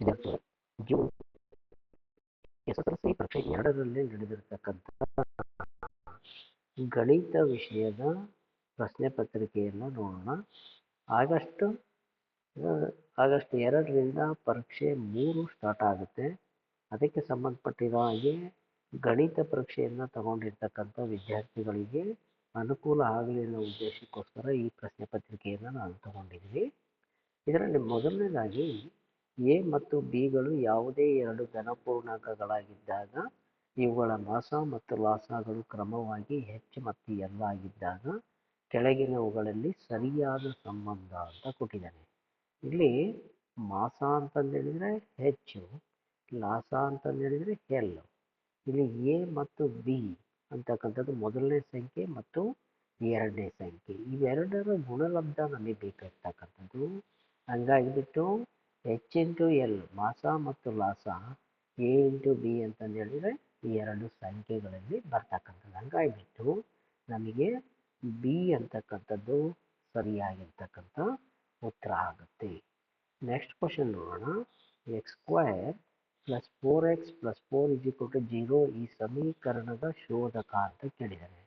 ವಿದ್ಯಾರ್ಥಿ June SSLC ಪರೀಕ್ಷೆ ಎರಡರಲ್ಲಿ ನಡೆದಿರತಕ್ಕಂಥ ಗಣಿತ ವಿಷಯದ ಪ್ರಶ್ನೆ ಪತ್ರಿಕೆಯನ್ನು ನೋಡೋಣ. ಆಗಸ್ಟ್ ಆಗಸ್ಟ್ ಎರಡರಿಂದ ಪರೀಕ್ಷೆ ಮೂರು ಸ್ಟಾರ್ಟ್ ಆಗುತ್ತೆ. ಅದಕ್ಕೆ ಸಂಬಂಧಪಟ್ಟಿರೋ ಹಾಗೆ ಗಣಿತ ಪರೀಕ್ಷೆಯನ್ನು ತಗೊಂಡಿರ್ತಕ್ಕಂಥ ವಿದ್ಯಾರ್ಥಿಗಳಿಗೆ ಅನುಕೂಲ ಆಗಲಿ ಅನ್ನೋ ಉದ್ದೇಶಕ್ಕೋಸ್ಕರ ಈ ಪ್ರಶ್ನೆ ಪತ್ರಿಕೆಯನ್ನು ನಾನು ತಗೊಂಡಿದ್ದೀನಿ. ಇದರಲ್ಲಿ ಮೊದಲನೇದಾಗಿ ಎ ಮತ್ತು ಬಿಗಳು ಯಾವುದೇ ಎರಡು ಘನಪೂರ್ಣಾಂಕಗಳಾಗಿದ್ದಾಗ, ಇವುಗಳ ಮಾಸ ಮತ್ತು ಲಾಸಗಳು ಕ್ರಮವಾಗಿ ಹೆಚ್ ಮತ್ತು ಎಲ್ ಆಗಿದ್ದಾಗ ಕೆಳಗಿನವುಗಳಲ್ಲಿ ಸರಿಯಾದ ಸಂಬಂಧ ಅಂತ ಕೊಟ್ಟಿದ್ದಾನೆ. ಇಲ್ಲಿ ಮಾಸ ಅಂತಂದೇಳಿದರೆ ಹೆಚ್ಚು, ಲಾಸ ಅಂತಂದೇಳಿದರೆ ಎಲ್. ಇಲ್ಲಿ ಎ ಮತ್ತು ಬಿ ಅಂತಕ್ಕಂಥದ್ದು ಮೊದಲನೇ ಸಂಖ್ಯೆ ಮತ್ತು ಎರಡನೇ ಸಂಖ್ಯೆ. ಇವೆರಡರ ಗುಣಲಬ್ಧ ನಮಗೆ ಬೇಕಾಗಿರ್ತಕ್ಕಂಥದ್ದು ಹಂಗಾಗಿಬಿಟ್ಟು ಎಚ್ ಇಂಟು ಎಲ್ ಮಾಸ ಮತ್ತು ಲಾಸ ಎ ಇಂಟು ಬಿ ಅಂತಂದು ಹೇಳಿದರೆ ಈ ಎರಡು ಸಂಖ್ಯೆಗಳಲ್ಲಿ ಬರ್ತಕ್ಕಂಥದ್ದು. ಹಂಗಾಗಿಬಿಟ್ಟು ನಮಗೆ ಬಿ ಅಂತಕ್ಕಂಥದ್ದು ಸರಿಯಾಗಿರ್ತಕ್ಕಂಥ ಉತ್ತರ ಆಗುತ್ತೆ. ನೆಕ್ಸ್ಟ್ ಕ್ವಶನ್ ನೋಡೋಣ. X square plus four X plus four is equal to zero ಈ ಸಮೀಕರಣದ ಶೋಧಕ ಅಂತ ಕೇಳಿದ್ದಾರೆ.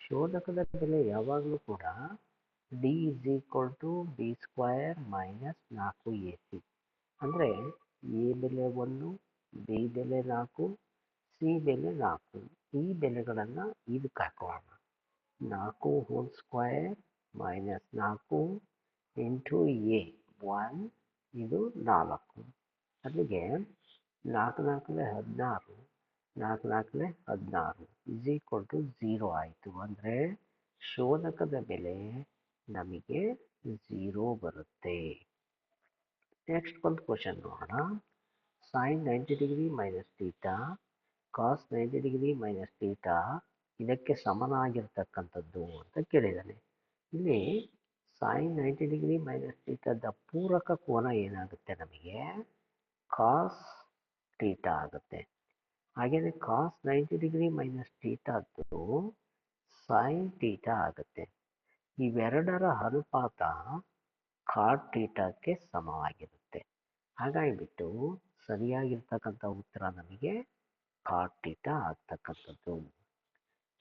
ಶೋಧಕದ ಬೆಲೆ ಯಾವಾಗಲೂ ಕೂಡ D is equal to B square minus ನಾಲ್ಕು ಎ ಸಿ ಅಂದರೆ ಎ ಬೆಲೆ ಒಂದು, ಬಿ ಬೆಲೆ ನಾಲ್ಕು, ಸಿ ಬೆಲೆ ನಾಲ್ಕು. ಈ ಬೆಲೆಗಳನ್ನು ಇದಕ್ಕೆ ಹಾಕೋಣ. ನಾಲ್ಕು ಹೋಲ್ ಸ್ಕ್ವಯರ್ ಮೈನಸ್ ನಾಲ್ಕು ಇಂಟು ಎ ಒನ್ ಇದು ನಾಲ್ಕು. ಅಲ್ಲಿಗೆ ನಾಲ್ಕು ನಾಲ್ಕಲೆ ಹದಿನಾರು, ನಾಲ್ಕು ನಾಲ್ಕಲೆ ಹದಿನಾರು ಇಸ್ ಈಕ್ವಲ್ ಟು ಝೀರೋ ಆಯಿತು. ಅಂದರೆ ಶೋಧಕದ ಬೆಲೆ ನಮಗೆ ಝೀರೋ ಬರುತ್ತೆ. ನೆಕ್ಸ್ಟ್ ಒಂದು ಕ್ವಶನ್ ನೋಡೋಣ. Sine ninety degree minus theta cos ninety degree minus theta ಇದಕ್ಕೆ ಸಮನಾಗಿರ್ತಕ್ಕಂಥದ್ದು ಅಂತ ಕೇಳಿದ್ದಾನೆ ಇಲ್ಲಿ ಸೈನ್ ನೈಂಟಿ ಡಿಗ್ರಿ ಮೈನಸ್ ತೀಟದ ಪೂರಕ ಕೋನ ಏನಾಗುತ್ತೆ ನಮಗೆ? ಕಾಸ್ ತೀಟಾ ಆಗುತ್ತೆ. ಹಾಗೆಯೇ ಕಾಸ್ ನೈಂಟಿ ಡಿಗ್ರಿ ಮೈನಸ್ ತೀಟದ್ದು ಸೈನ್ ತೀಟಾ ಆಗುತ್ತೆ. ಇವೆರಡರ ಅನುಪಾತ ಕಾಟ್ ತೀಟಕ್ಕೆ ಸಮವಾಗಿರುತ್ತೆ ಹಾಗಾಗಿಬಿಟ್ಟು ಸರಿಯಾಗಿರ್ತಕ್ಕಂಥ ಉತ್ತರ ನಮಗೆ ಕಾಟಿತ ಆಗ್ತಕ್ಕಂಥದ್ದು.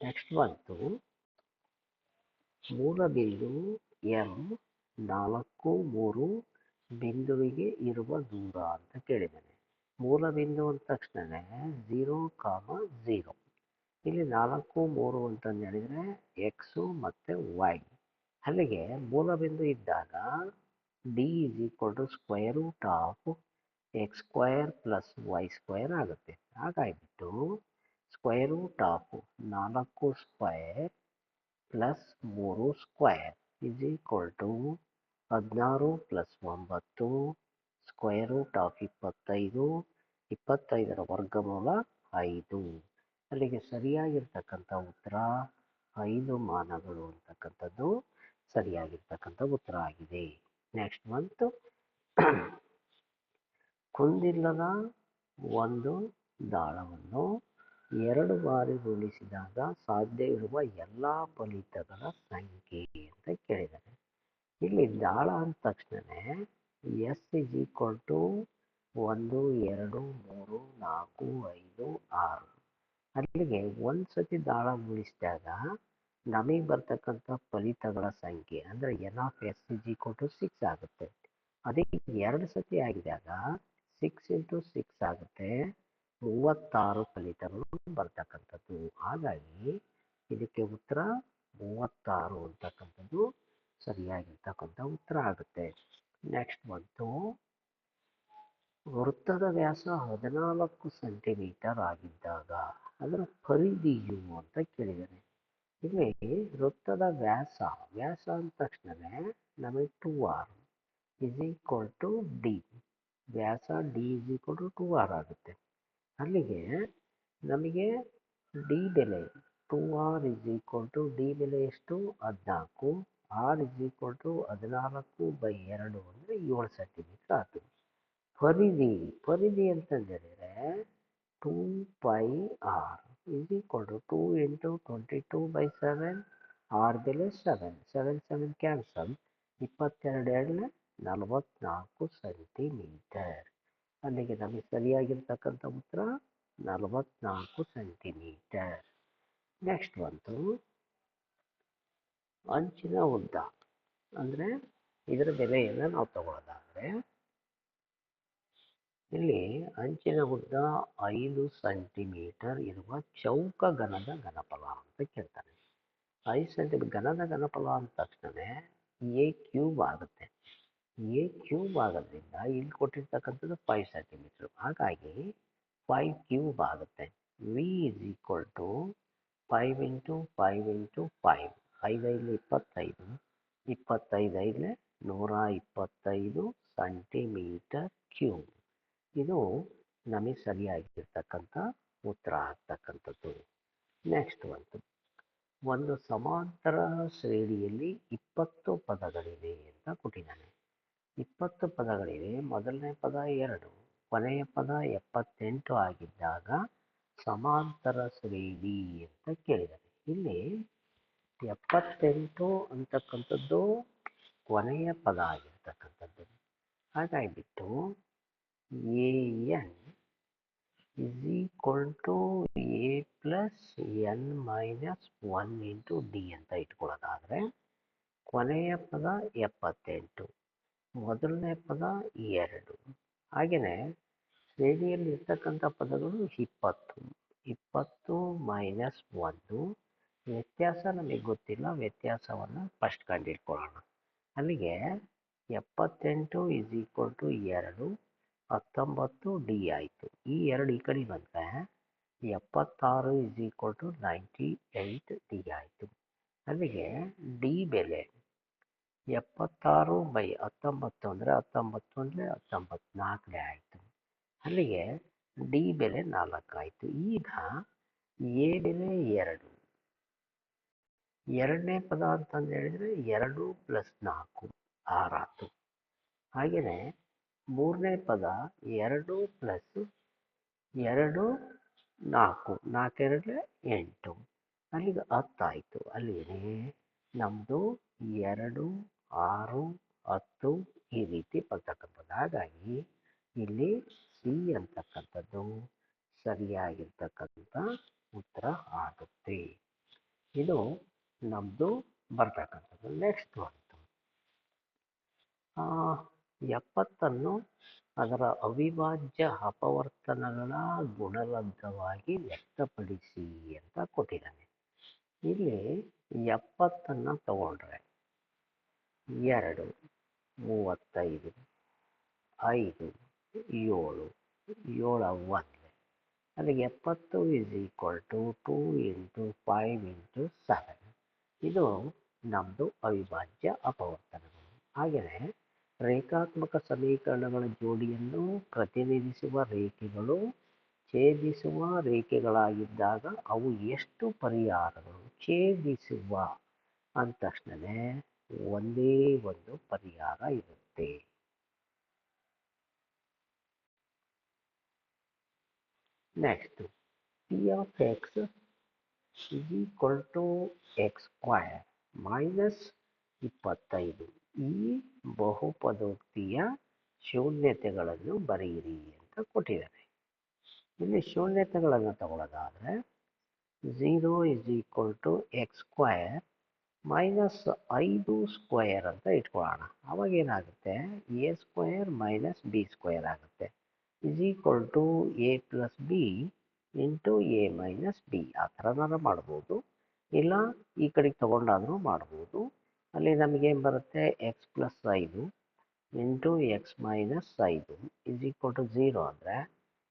ನೆಕ್ಸ್ಟ್ ಬಂತು. ಮೂಲ ಬಿಂದು ಎಂ ನಾಲ್ಕು ಮೂರು ಬಿಂದುವಿಗೆ ಇರುವ ದೂರ ಅಂತ ಕೇಳಿದ್ದಾನೆ. ಮೂಲ ಬಿಂದು ಅಂದ ತಕ್ಷಣವೇ ಝೀರೋ ಕಾಮ ಝೀರೋ. ಇಲ್ಲಿ ನಾಲ್ಕು ಮೂರು ಅಂತಂದು ಹೇಳಿದರೆ ಎಕ್ಸು ಮತ್ತು ವೈ. ಅಲ್ಲಿಗೆ ಮೂಲ ಬಿಂದು ಇದ್ದಾಗ D is equal to square root of X square plus Y square ಆಗುತ್ತೆ. ಹಾಗಾಗಿಬಿಟ್ಟು ಸ್ಕ್ವೇರ್ ರೂಟ್ ಆಫ್ ನಾಲ್ಕು ಸ್ಕ್ವಯರ್ ಪ್ಲಸ್ ಮೂರು ಸ್ಕ್ವಯರ್ ಇಸ್ ಈಕ್ವಲ್ ಟು ಹದಿನಾರು ಪ್ಲಸ್ ಒಂಬತ್ತು ಸ್ಕ್ವೇರ್ ರೂಟ್ ಆಫ್ ಇಪ್ಪತ್ತೈದು, ಇಪ್ಪತ್ತೈದರ ವರ್ಗಮೂಲ ಐದು. ಅಲ್ಲಿಗೆ ಸರಿಯಾಗಿರ್ತಕ್ಕಂಥ ಉತ್ತರ ಐದು ಮಾನಗಳು ಅಂತಕ್ಕಂಥದ್ದು ಸರಿಯಾಗಿರ್ತಕ್ಕಂಥ ಉತ್ತರ ಆಗಿದೆ. ನೆಕ್ಸ್ಟ್ ಮಂತ್ ಕುಂದಿಲ್ಲದ ಒಂದು ದಾಳವನ್ನು ಎರಡು ಬಾರಿ ಗುಣಿಸಿದಾಗ ಸಾಧ್ಯ ಇರುವ ಎಲ್ಲ ಫಲಿತಗಳ ಸಂಖ್ಯೆ ಅಂತ ಕೇಳಿದ್ದಾರೆ. ಇಲ್ಲಿ ದಾಳ ಅಂದ ತಕ್ಷಣ ಎಸ್ ಇಸ್ ಈಕ್ವಲ್ ಟು ಒಂದು, ಎರಡು, ಮೂರು, ನಾಲ್ಕು, ಐದು, ಆರು. ಅಲ್ಲಿಗೆ ಒಂದು ಸತಿ ದಾಳ ಗುಣಿಸಿದಾಗ ನಮಗೆ ಬರ್ತಕ್ಕಂಥ ಫಲಿತಗಳ ಸಂಖ್ಯೆ ಅಂದರೆ N of S is equal to six ಆಗುತ್ತೆ. ಅದಕ್ಕೆ ಎರಡು ಸತಿ ಆಗಿದಾಗ ಸಿಕ್ಸ್ ಇಂಟು ಸಿಕ್ಸ್ ಆಗುತ್ತೆ. ಮೂವತ್ತಾರು ಫಲಿತಗಳು ಬರ್ತಕ್ಕಂಥದ್ದು. ಹಾಗಾಗಿ ಇದಕ್ಕೆ ಉತ್ತರ ಮೂವತ್ತಾರು ಅಂತಕ್ಕಂಥದ್ದು ಸರಿಯಾಗಿರ್ತಕ್ಕಂಥ ಉತ್ತರ ಆಗುತ್ತೆ. ನೆಕ್ಸ್ಟ್ ಬಂತು. ವೃತ್ತದ ವ್ಯಾಸ ಹದಿನಾಲ್ಕು ಸೆಂಟಿಮೀಟರ್ ಆಗಿದ್ದಾಗ ಅದರ ಪರಿಧಿಯು ಅಂತ ಕೇಳಿದ್ದಾನೆ ಇಲ್ಲಿ ವೃತ್ತದ ವ್ಯಾಸ ವ್ಯಾಸ ಅಂದ ತಕ್ಷಣವೇ ನಮಗೆ two R is equal to D Vyasa D is equal to two two ಆಗುತ್ತೆ. ಅಲ್ಲಿಗೆ ನಮಗೆ ಡಿ ಬೆಲೆ two R is equal to D ಬೆಲೆ ಎಷ್ಟು? ಹದಿನಾಲ್ಕು. ಆರ್ ಇಸ್ ಈಕ್ವಲ್ ಟು ಹದಿನಾಲ್ಕು ಬೈ ಎರಡು ಅಂದರೆ ಏಳು ಸೆಂಟಿಮೀಟರ್ ಆಯ್ತು ಪರಿಧಿ ಪರಿಧಿ ಅಂತಂದರೆ 2 pi r is equal to 2 into 22 by 7 r ಬೆಲೆ 7 ಸೆವೆನ್ ಸೆವೆನ್ ಕ್ಯಾನ್ಸಲ್ ಇಪ್ಪತ್ತೆರಡು ಎರಡನೇ ನಲವತ್ನಾಲ್ಕು ಸೆಂಟಿಮೀಟರ್ ಅಲ್ಲಿಗೆ ನಮಗೆ ಸರಿಯಾಗಿರ್ತಕ್ಕಂಥ ಉತ್ತರ ನಲವತ್ನಾಲ್ಕು ಸೆಂಟಿಮೀಟರ್ ನೆಕ್ಸ್ಟ್ ಬಂತು. ಅಂಚಿನ ಉದ್ದ. ಅಂದರೆ ಇದರ ಬೆಲೆಯನ್ನು ನಾವು ತಗೊಳ್ಳೋದಾದರೆ ಇಲ್ಲಿ ಅಂಚಿನ ಉದ್ದ ಐದು ಸೆಂಟಿಮೀಟರ್ ಇರುವ ಚೌಕ ಘನದ ಘನಫಲ ಅಂತ ಕೇಳ್ತಾರೆ. ಐದು ಸೆಂಟಿಮೀಟರ್ ಘನದ ಘನಫಲ ಅಂದ ತಕ್ಷಣ ಎ ಕ್ಯೂಬ್ ಆಗುತ್ತೆ. ಎ ಕ್ಯೂಬ್ ಆಗೋದ್ರಿಂದ ಇಲ್ಲಿ ಕೊಟ್ಟಿರ್ತಕ್ಕಂಥದ್ದು ಫೈವ್ ಸೆಂಟಿಮೀಟರ್ ಹಾಗಾಗಿ ಫೈವ್ ಕ್ಯೂಬ್ ಆಗುತ್ತೆ. V is equal to five into five into five ಐದೈದು ಇಪ್ಪತ್ತೈದು. ಇಪ್ಪತ್ತೈದು ಐದಲೇ ನೂರ ಇಪ್ಪತ್ತೈದು ಸೆಂಟಿಮೀಟರ್ ಕ್ಯೂಬ್ ಇದು ನಮಗೆ ಸರಿಯಾಗಿರ್ತಕ್ಕಂಥ ಉತ್ತರ ಆಗ್ತಕ್ಕಂಥದ್ದು. ನೆಕ್ಸ್ಟ್ ಒಂದು ಒಂದು ಸಮಾಂತರ ಶ್ರೇಣಿಯಲ್ಲಿ ಇಪ್ಪತ್ತು ಪದಗಳಿವೆ ಅಂತ ಕೊಟ್ಟಿದ್ದಾನೆ. ಇಪ್ಪತ್ತು ಪದಗಳಿವೆ. ಮೊದಲನೇ ಪದ ಎರಡು, ಕೊನೆಯ ಪದ ಎಪ್ಪತ್ತೆಂಟು ಆಗಿದ್ದಾಗ ಸಮಾಂತರ ಶ್ರೇಣಿ ಅಂತ ಕೇಳಿದ್ದಾನೆ ಇಲ್ಲಿ ಎಪ್ಪತ್ತೆಂಟು ಅಂತಕ್ಕಂಥದ್ದು ಕೊನೆಯ ಪದ ಆಗಿರ್ತಕ್ಕಂಥದ್ದು. ಹಾಗಾಗಿಬಿಟ್ಟು A N equal to A plus N minus one into D ಅಂತ ಇಟ್ಕೊಳ್ಳೋದಾದರೆ ಕೊನೆಯ ಪದ ಎಪ್ಪತ್ತೆಂಟು, ಮೊದಲನೇ ಪದ ಎರಡು. ಹಾಗೆಯೇ ಶ್ರೇಣಿಯಲ್ಲಿ ಇರ್ತಕ್ಕಂಥ ಪದಗಳು ಇಪ್ಪತ್ತು. ಇಪ್ಪತ್ತು ಮೈನಸ್ ಒಂದು. ವ್ಯತ್ಯಾಸ ನಮಗೆ ಗೊತ್ತಿಲ್ಲ. ವ್ಯತ್ಯಾಸವನ್ನು ಫಸ್ಟ್ ಕಂಡಿಟ್ಕೊಳ್ಳೋಣ. ಅಲ್ಲಿಗೆ ಎಪ್ಪತ್ತೆಂಟು ಇಸ್ ಈಕ್ವಲ್ ಟು ಎರಡು. ಹತ್ತೊಂಬತ್ತು ಡಿ ಆಯಿತು. ಈ ಎರಡು ಈ ಕಡೆ ಬಂದರೆ ಎಪ್ಪತ್ತಾರು is equal to ninety eight D ಆಯಿತು. ಅಲ್ಲಿಗೆ ಡಿ ಬೆಲೆ ಎಪ್ಪತ್ತಾರು ಬೈ ಹತ್ತೊಂಬತ್ತು ಅಂದರೆ ಹತ್ತೊಂಬತ್ತು ಅಂದರೆ ಹತ್ತೊಂಬತ್ನಾಲ್ಕನೇ ಆಯಿತು. ಅಲ್ಲಿಗೆ ಡಿ ಬೆಲೆ ನಾಲ್ಕು ಆಯಿತು. ಈಗ ಎ ಬೆಲೆ ಎರಡು. ಎರಡನೇ ಪದ ಅಂತಂದು ಹೇಳಿದರೆ ಎರಡು ಪ್ಲಸ್ ನಾಲ್ಕು ಆರಾತು ಹಾಗೆಯೇ ಮೂರನೇ ಪದ ಎರಡು ಪ್ಲಸ್ ಎರಡು ನಾಲ್ಕು ನಾಲ್ಕೆರಡಲೆ ಎಂಟು. ಅಲ್ಲಿಗೆ ಹತ್ತಾಯಿತು ಅಲ್ಲಿಗೆ ನಮ್ಮದು ಎರಡು, ಆರು, ಹತ್ತು ಈ ರೀತಿ ಬರ್ತಕ್ಕಂಥದ್ದು ಹಾಗಾಗಿ ಇಲ್ಲಿ ಸಿ ಅಂತಕ್ಕಂಥದ್ದು ಸರಿಯಾಗಿರ್ತಕ್ಕಂಥ ಉತ್ತರ ಆಗುತ್ತೆ. ಇದು ನಮ್ಮದು ಬರ್ತಕ್ಕಂಥದ್ದು ನೆಕ್ಸ್ಟ್ ಬಂತು ಎಪ್ಪತ್ತನ್ನು ಅದರ ಅವಿಭಾಜ್ಯ ಅಪವರ್ತನಗಳ ಗುಣಲಬ್ಧವಾಗಿ ವ್ಯಕ್ತಪಡಿಸಿ ಅಂತ ಕೊಟ್ಟಿದ್ದಾನೆ. ಇಲ್ಲಿ ಎಪ್ಪತ್ತನ್ನು ತಗೊಂಡ್ರೆ ಎರಡು, ಮೂವತ್ತೈದು, ಐದು, ಏಳು ಏಳ ಒಂದು. ಅಲ್ಲಿಗೆ ಎಪ್ಪತ್ತು is equal to two into five into seven ಇದು ನಮ್ಮದು ಅವಿಭಾಜ್ಯ ಅಪವರ್ತನಗಳು. ಹಾಗೆಯೇ ರೇಖಾತ್ಮಕ ಸಮೀಕರಣಗಳ ಜೋಡಿಯನ್ನು ಪ್ರತಿನಿಧಿಸುವ ರೇಖೆಗಳು, ಛೇದಿಸುವ ರೇಖೆಗಳಾಗಿದ್ದಾಗ ಅವು ಎಷ್ಟು ಪರಿಹಾರಗಳು? ಛೇದಿಸುವ ಅಂದ ತಕ್ಷಣವೇ ಒಂದೇ ಒಂದು ಪರಿಹಾರ ಇರುತ್ತೆ. Next P of x equal to x square minus ಇಪ್ಪತ್ತೈದು. ಈ ಬಹುಪದೋಕ್ತಿಯ ಶೂನ್ಯತೆಗಳನ್ನು ಬರೆಯಿರಿ ಅಂತ ಕೊಟ್ಟಿದ್ದಾರೆ. ಇಲ್ಲಿ ಶೂನ್ಯತೆಗಳನ್ನು ತಗೊಳ್ಳೋದಾದರೆ zero is equal to X square minus ಐದು ಸ್ಕ್ವಯರ್ ಅಂತ ಇಟ್ಕೊಳ್ಳೋಣ. ಅವಾಗ ಏನಾಗುತ್ತೆ? A square minus B square ಆಗುತ್ತೆ. Is equal to A plus B into A minus B ಆ ಥರನಾರ ಮಾಡ್ಬೋದು. ಇಲ್ಲ, ಈ ಕಡೆಗೆ ತೊಗೊಂಡಾದರೂ ಮಾಡ್ಬೋದು. ಅಲ್ಲಿ ನಮಗೇನು ಬರುತ್ತೆ ಎಕ್ಸ್ ಪ್ಲಸ್ ಐದು ಇಂಟು ಎಕ್ಸ್ ಮೈನಸ್ ಐದು ಇಸ್ ಈಕ್ವಲ್ ಟು ಝೀರೋ ಅಂದರೆ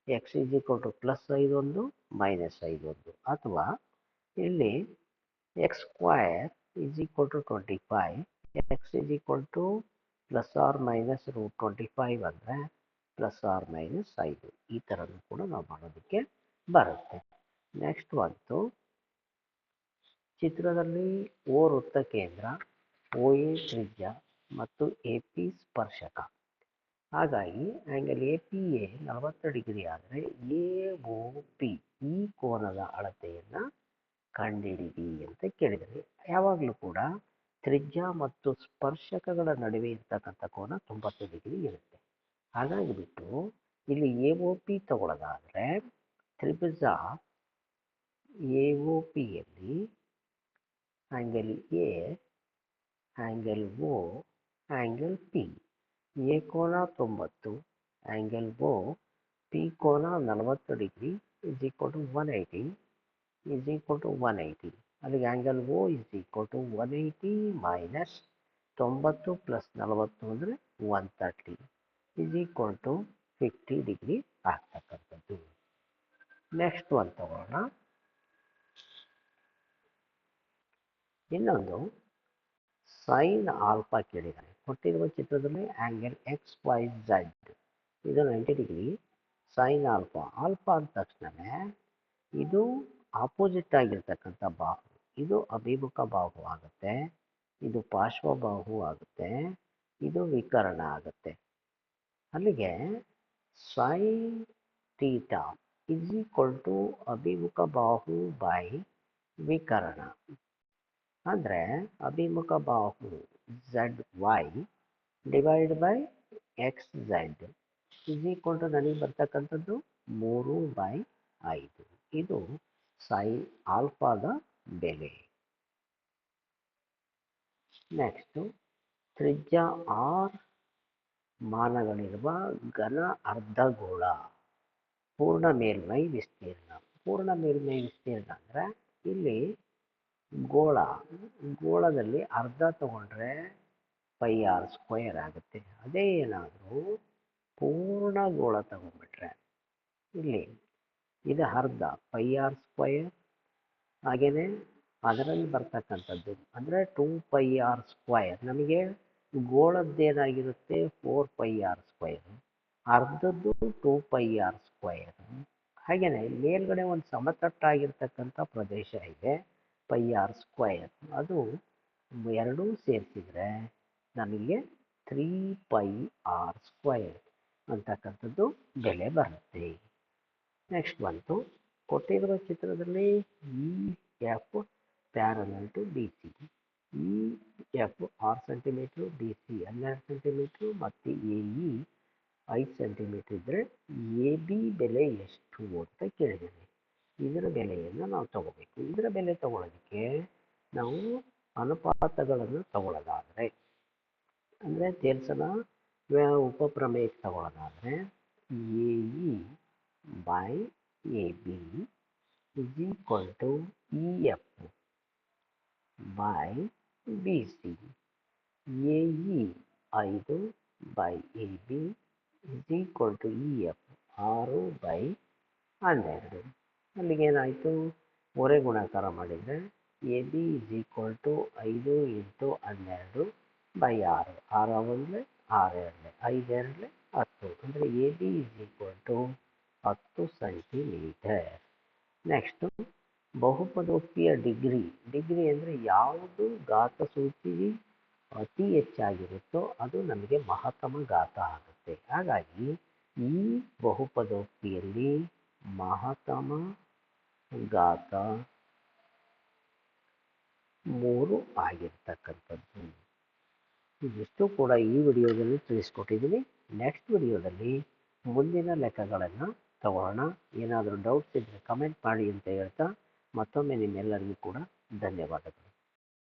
X is equal to plus ಐದು ಒಂದು ಮೈನಸ್ ಐದು ಒಂದು ಅಥವಾ ಇಲ್ಲಿ X square is equal to twenty five X is equal to plus or minus root twenty five ಅಂದರೆ ಪ್ಲಸ್ ಆರ್ ಮೈನಸ್ ಐದು. ಈ ಥರನೂ ಕೂಡ ನಾವು ಮಾಡೋದಕ್ಕೆ ಬರುತ್ತೆ. ನೆಕ್ಸ್ಟ್ ಬಂತು. ಚಿತ್ರದಲ್ಲಿ ಓ ವೃತ್ತ ಕೇಂದ್ರ. ತ್ರಿಜ್ಯ ಮತ್ತು ಎ ಪಿ ಸ್ಪರ್ಶಕ. ಹಾಗಾಗಿ ಆ್ಯಂಗಲ್ ಎ ಪಿ ಎ ನಲವತ್ತು ಡಿಗ್ರಿ ಆದರೆ ಎ ಒ ಪಿ ಈ ಕೋನದ ಅಳತೆಯನ್ನು ಕಂಡುಹಿಡಿದಿ ಅಂತ ಕೇಳಿದರೆ ಯಾವಾಗಲೂ ಕೂಡ ತ್ರಿಜ್ಯ ಮತ್ತು ಸ್ಪರ್ಶಕಗಳ ನಡುವೆ ಇರ್ತಕ್ಕಂಥ ಕೋನ ತೊಂಬತ್ತು ಡಿಗ್ರಿ ಇರುತ್ತೆ. ಹಾಗಾಗಿ ಬಿಟ್ಟು ಇಲ್ಲಿ ಎ ಒ ಪಿ ತಗೊಳ್ಳೋದಾದರೆ ತ್ರಿಭುಜ ಎ ಒ ಪಿಯಲ್ಲಿ angle A angle O angle P A ಕೋನ ತೊಂಬತ್ತು ಆ್ಯಂಗಲ್ ಒ ಪಿ ಕೋನ ನಲವತ್ತು degree is equal to one eighty is equal to one eighty ಅಲ್ಲಿಗೆ angle O is equal to one eighty minus ತೊಂಬತ್ತು plus ನಲವತ್ತು ಅಂದರೆ one thirty is equal to fifty degree ಆಗ್ತಕ್ಕಂಥದ್ದು. Next ಒಂದು ತಗೋಣ. ಇನ್ನೊಂದು. ಸೈನ್ ಆಲ್ಫಾ ಕೇಳಿದ್ದಾರೆ. ಕೊಟ್ಟಿರುವ ಚಿತ್ರದಲ್ಲಿ ಆ್ಯಂಗಲ್ ಎಕ್ಸ್ ವೈ ಝಡ್ ಇದು ninety degree sine alpha alpha ಅಂದ ತಕ್ಷಣವೇ ಇದು ಆಪೋಸಿಟ್ ಆಗಿರ್ತಕ್ಕಂಥ ಬಾಹು. ಇದು ಅಭಿಮುಖ ಬಾಹು ಆಗುತ್ತೆ. ಇದು ಪಾರ್ಶ್ವಬಾಹು ಆಗುತ್ತೆ. ಇದು ವಿಕರಣ ಆಗುತ್ತೆ. ಅಲ್ಲಿಗೆ sine theta is equal to ಅಭಿಮುಖ ಬಾಹು ಬೈ ವಿಕರ್ಣ. ಅಂದರೆ ಅಭಿಮುಖ ಬಾಹು Z Y divide by X Z is equal to ನನಗೆ ಬರ್ತಕ್ಕಂಥದ್ದು ಮೂರು ಬೈ ಐದು. ಇದು ಸೈನ್ ಆಲ್ಫಾದ ಬೆಲೆ. ನೆಕ್ಸ್ಟು ತ್ರಿಜ್ಯ ಆರ್ ಮಾನಗಳಿರುವ ಘನ ಅರ್ಧಗೋಳ. ಪೂರ್ಣ ಮೇಲ್ಮೈ ವಿಸ್ತೀರ್ಣ. ಪೂರ್ಣ ಮೇಲ್ಮೈ ವಿಸ್ತೀರ್ಣ ಅಂದರೆ ಇಲ್ಲಿ ಗೋಳ, ಗೋಳದಲ್ಲಿ ಅರ್ಧ ತಗೊಂಡ್ರೆ ಪೈ ಆರ್ ಸ್ಕ್ವಯರ್ ಆಗುತ್ತೆ. ಅದೇ ಏನಾದರೂ ಪೂರ್ಣ ಗೋಳ ತಗೊಂಡ್ಬಿಟ್ರೆ, ಇಲ್ಲಿ ಇದು ಅರ್ಧ ಪೈ ಆರ್ ಸ್ಕ್ವಯರ್ ಹಾಗೆಯೇ ಅದರಲ್ಲಿ ಬರ್ತಕ್ಕಂಥದ್ದು ಅಂದರೆ ಟೂ ಪೈ ಆರ್ ಸ್ಕ್ವಯರ್ ನಮಗೆ ಗೋಳದ್ದೇನಾಗಿರುತ್ತೆ? ಫೋರ್ ಪೈ ಆರ್ ಸ್ಕ್ವಯರ್ ಅರ್ಧದ್ದು ಟೂ ಪೈ ಆರ್ ಸ್ಕ್ವಯರ್ ಹಾಗೆಯೇ ಮೇಲ್ಗಡೆ ಒಂದು ಸಮತಟ್ಟಾಗಿರ್ತಕ್ಕಂಥ ಪ್ರದೇಶ ಇದೆ. ಪೈ ಆರ್ ಸ್ಕ್ವಯರ್ ಅದು ಎರಡೂ ಸೇರಿಸಿದರೆ ನಮಗೆ ತ್ರೀ ಪೈ ಆರ್ ಸ್ಕ್ವಯರ್ ಅಂತಕ್ಕಂಥದ್ದು ಬೆಲೆ ಬರುತ್ತೆ. ನೆಕ್ಸ್ಟ್ ಬಂತು. ಕೊಟ್ಟಿರೋ ಚಿತ್ರದಲ್ಲಿ E F parallel to D C E F ಆರು ಸೆಂಟಿಮೀಟ್ರು ಡಿ ಸಿ ಹನ್ನೆರಡು ಸೆಂಟಿಮೀಟ್ರು ಮತ್ತು ಎ ಇ ಐದು ಸೆಂಟಿಮೀಟ್ರ್ ಇದ್ದರೆ ಎ ಬಿ ಬೆಲೆ ಎಷ್ಟು ಅಂತ ಕೇಳಿದ್ದೇನೆ. ಇದರ ಬೆಲೆಯನ್ನು ನಾವು ತಗೋಬೇಕು. ಇದರ ಬೆಲೆ ತಗೊಳ್ಳೋದಕ್ಕೆ ನಾವು ಅನುಪಾತಗಳನ್ನು ತಗೊಳ್ಳೋದಾದರೆ ಅಂದರೆ ತೇಲ್ಸನ ಉಪಪ್ರಮೇಯಕ್ಕೆ ತಗೊಳ್ಳೋದಾದರೆ A E by A B is equal to E F by B C A E ಐದು by A B is equal to E F ಆರು ಬೈ ಹನ್ನೆರಡು ಅಲ್ಲಿಗೇನಾಯಿತು ಒರೆ ಗುಣಾಕಾರ ಮಾಡಿದರೆ A B is equal to ಐದು ಇಂಟು ಹನ್ನೆರಡು ಬೈ ಆರು. ಆರು ಒಂದಲೇ ಆರು ಎರಡಲೆ ಐದು ಎರಡಲೆ ಹತ್ತು. ಅಂದರೆ A B is equal to ಹತ್ತು ಸೆಂಟಿಮೀಟರ್ ನೆಕ್ಸ್ಟು ಬಹುಪದೋಕ್ತಿಯ ಡಿಗ್ರಿ ಡಿಗ್ರಿ ಅಂದರೆ ಯಾವುದು ಘಾತ ಸೂಚಿ ಅತಿ ಹೆಚ್ಚಾಗಿರುತ್ತೋ ಅದು ನಮಗೆ ಮಹತ್ತಮ ಘಾತ ಆಗುತ್ತೆ. ಹಾಗಾಗಿ ಈ ಬಹುಪದೋಕ್ತಿಯಲ್ಲಿ ಮಹತ್ತಮ ಘಾತ ಮೂರು ಆಗಿರ್ತಕ್ಕಂಥದ್ದು. ಇದಿಷ್ಟು ಕೂಡ ಈ ವಿಡಿಯೋದಲ್ಲಿ ತಿಳಿಸ್ಕೊಟ್ಟಿದ್ದೀನಿ. ನೆಕ್ಸ್ಟ್ ವಿಡಿಯೋದಲ್ಲಿ ಮುಂದಿನ ಲೆಕ್ಕಗಳನ್ನು ತಗೊಳ್ಳೋಣ ಏನಾದರೂ ಡೌಟ್ಸ್ ಇದ್ದರೆ ಕಮೆಂಟ್ ಮಾಡಿ ಅಂತ ಹೇಳ್ತಾ ಮತ್ತೊಮ್ಮೆ ನಿಮ್ಮೆಲ್ಲರಿಗೂ ಕೂಡ ಧನ್ಯವಾದಗಳು.